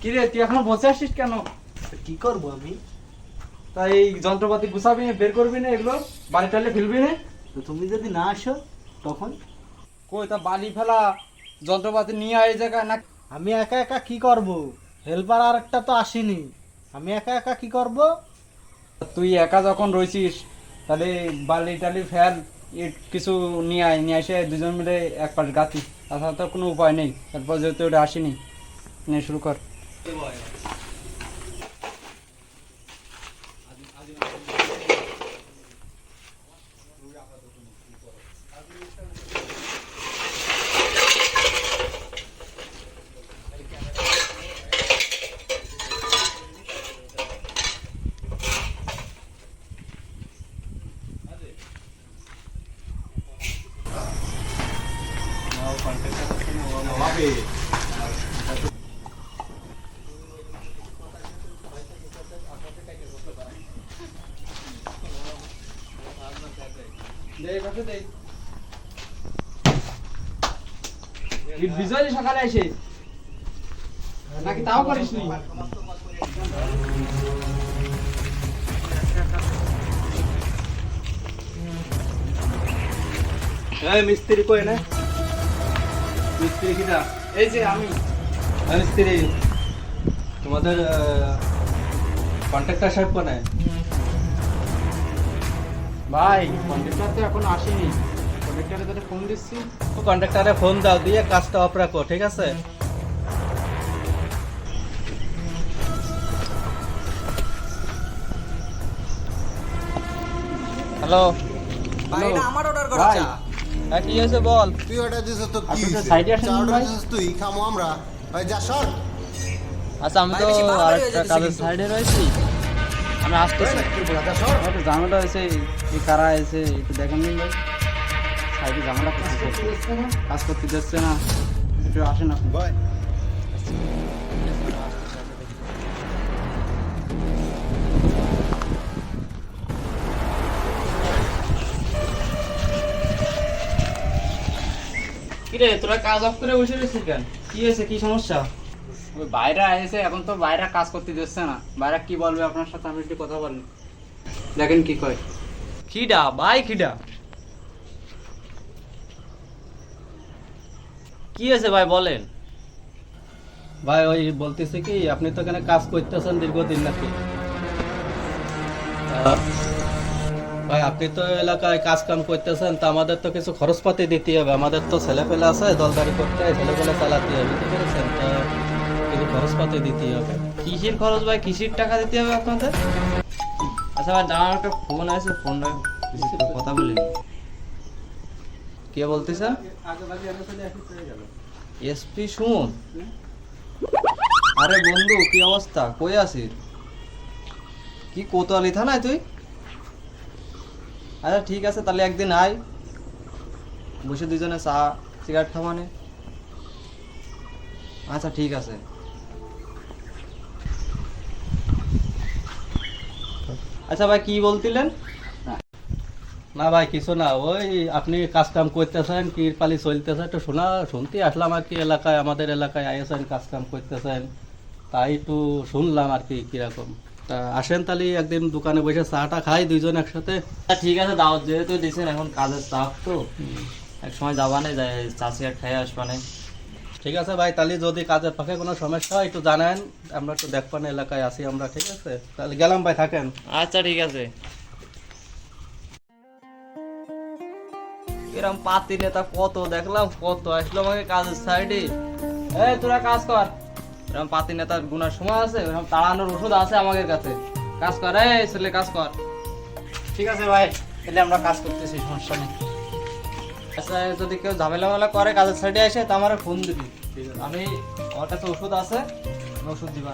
কি রে তুই এখনও বসে আসিস কেন? কি করব আমি? তাই এই যন্ত্রপাতি গুছাবি না বের করবি না এগুলো বাড়ি টালে ফেলবি না। তো তুমি যদি না আসো তখন? কই তা বালি ফেলা যন্ত্রপাতি নিয়ে আয় জায়গায় না আমি একা একা কি করব? হেল্পার আর একটা তো আসেনি। আমি একা একা কি করব? তুই একা যখন রয়েছিস তাহলে বালি টালি ফেল। কিছু নিয়ে আয়, নিয়ে এসে দুজন মিলে এক পাশ গাতি। তাছাড়া তো কোনো উপায় নেই। তারপর যেহেতু ওটা আসেনি, নিয়ে শুরু কর। ইট বিজয় সকালে এসে। নাকি তাও করিসনি এই মিস্ত্রি কই না? মিস্ত্রি কিটা এই যে আমি। এই মিস্ত্রি। তোমাদের কন্ট্রাক্টর সাহেব কোনে ভাই কন্ট্রাক্টর তো এখন আসেনি। কন্ট্রাক্টরে তোকে ফোন দিচ্ছি। কন্ট্রাক্টরে ফোন দাও দিয়ে কাজটা অফ রাখো ঠিক আছে? হ্যালো ভাই এটা আমার অর্ডার করা চা হ্যাঁ কি হয়েছে বল। তুই ওটা দিস তো কি আপনি তো হইছে? সাইডে আসেন ভাই। তুই খামো আমরা। ওই যা সর। আচ্ছা আমি তো কাজের সাইডে রয়েছি। আমি আসতেছি। একটু ঝামেলা হয়েছে এই কারা একটু দেখেন ভাই। সাইডে ঝামেলা করতেছে কাজ করতে দিচ্ছে না। একটু আসেন আপনি। ভাই। কিরে তোরা কাজ অফ করে বসে রয়েছিস কেন? কি হয়েছে? কি সমস্যা? ওই বাইরে এসে এখন তো বাইরে কাজ করতে দিচ্ছে না। বাইরে কি বলবে আপনার সাথে? আমি একটু কথা বলি দেখেন কি কয়। খিডা ভাই খিডা কি হয়েছে ভাই বলেন। ভাই ওই বলতেছে কি আপনি তো এখানে কাজ করতেছেন দীর্ঘদিন নাকি? ভাই আপনি তো এলাকায় কাজ কাম করতেছেন, তা আমাদের তো কিছু খরচপাতি দিতে হবে। আমাদের তো ছেলে পেলে আছে, দলদারি করতে হয় ছেলে পেলে চালাতে হবে বুঝতে পেরেছেন কিছু খরচপাতি দিতে হবে। কিসের খরচ ভাই? কিসের টাকা দিতে হবে আপনাদের? আচ্ছা ভাই আমার একটা ফোন আছে ফোনটা কথা বলি। কে বলতেছেন এসপি সুমন। আরে বন্ধু, কি অবস্থা? কই আছিস? কি কোতোয়ালি থানায় তুই? আচ্ছা ঠিক আছে, তাহলে একদিন আয়। বসে দুজনে চা সিগারেট খাওয়ানে আচ্ছা ঠিক আছে। আচ্ছা ভাই, কি বলতিলেন না, ভাই, কিছু না, ওই আপনি কাজ কাম করতেছেন কি পালি চলতেছে তো শোনা, শুনতে আসলাম আর কি এলাকায়, আমাদের এলাকায় আইএসএন কাজ কাম করতেছেন। তাই একটু শুনলাম আর কি, কীরকম। আসেন তাহলে একদিন দোকানে বসে চাটা খাই দুইজন একসাথে। ঠিক আছে দাও যেহেতু দিছেন এখন কাজের চাপ তো। এক সময় যাবানে যায় চাষি আর খেয়ে আসবানে ঠিক আছে ভাই তাহলে যদি কাজের পাখে কোনো সমস্যা হয় একটু জানান। আমরা একটু দেখবান এলাকায় আসি আমরা ঠিক আছে? তাহলে গেলাম ভাই থাকেন। আচ্ছা ঠিক আছে। এরম পাতি নেতা কত দেখলাম কত আসলো আমাকে কাজের সাইডে। এই তোরা কাজ কর। এরকম পাতি নেতার গুনার সময় আছে, এরকম তাড়ানোর ওষুধ আছে আমাদের কাছে। কাজ কর, এই ছেলে, কাজ কর। ঠিক আছে ভাই, তাহলে আমরা কাজ করতেছি, সমস্যা নেই। আচ্ছা যদি কেউ ঝামেলা মেলা করে, কাজের সাইডে এসে তা আমার ফোন দিবি। আমি, আমার কাছে ওষুধ আছে ওষুধ দিবা